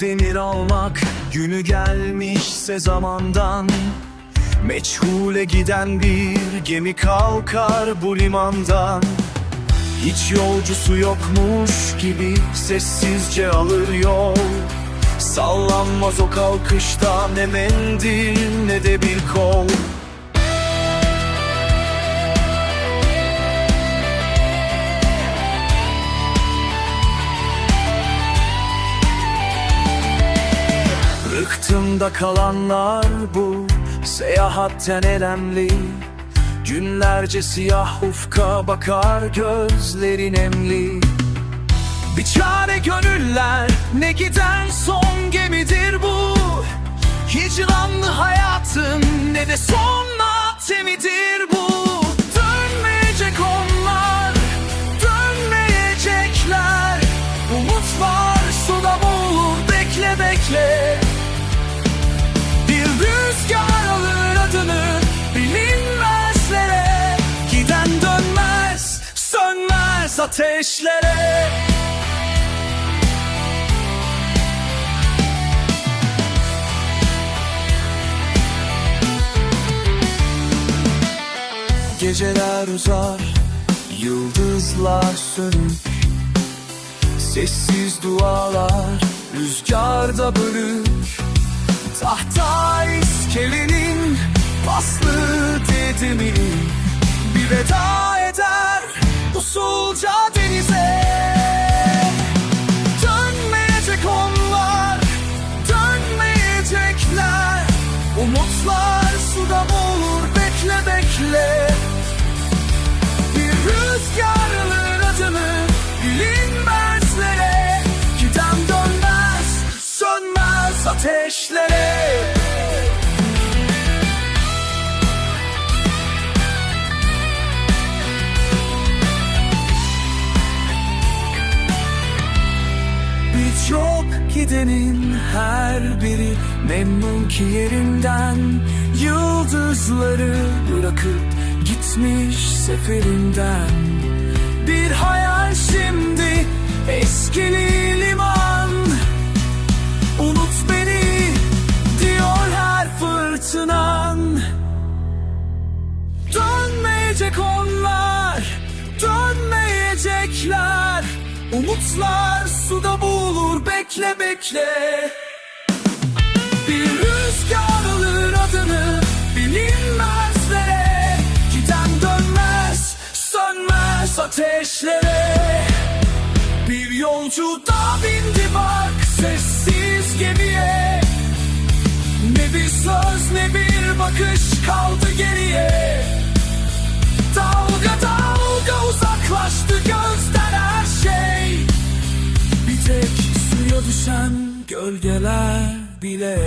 demir almak Günü gelmişse zamandan. Meçhule giden bir gemi kalkar bu limandan. Hiç yolcusu yokmuş gibi sessizce alır yol. Sallanmaz o kalkışta ne mendil ne de bir kol Rıhtımda kalanlar bu. Seyahatten elemli Günlerce siyah ufka bakar gözlerin emli. Bir çare gönüller ne giden son gemidir bu ateşlere. Geceler uzar, yıldızlar sönük Sessiz dualar rüzgarda bölük Tahta iskelenin paslı Umutlar suda boğulur bekle bekle. Bir rüzgar alır adını bilinmezlere Giden dönmez, sönmez ateşlere. Birçok gidenin her biri memnun ki yerinden Yıldızları bırakıp gitmiş seferinden. Bir hayal şimdi eskili liman. Unut beni diyor her fırtınan. Dönmeyecek onlar, dönmeyecekler. Umutlar suda boğulur bekle bekle ateşlere Bir yolcu da bindi bak sessiz gemiye. Ne bir söz ne bir bakış kaldı geriye. Dalga dalga uzaklaştı gözden her şey. Bir tek suya düşen gölgeler bile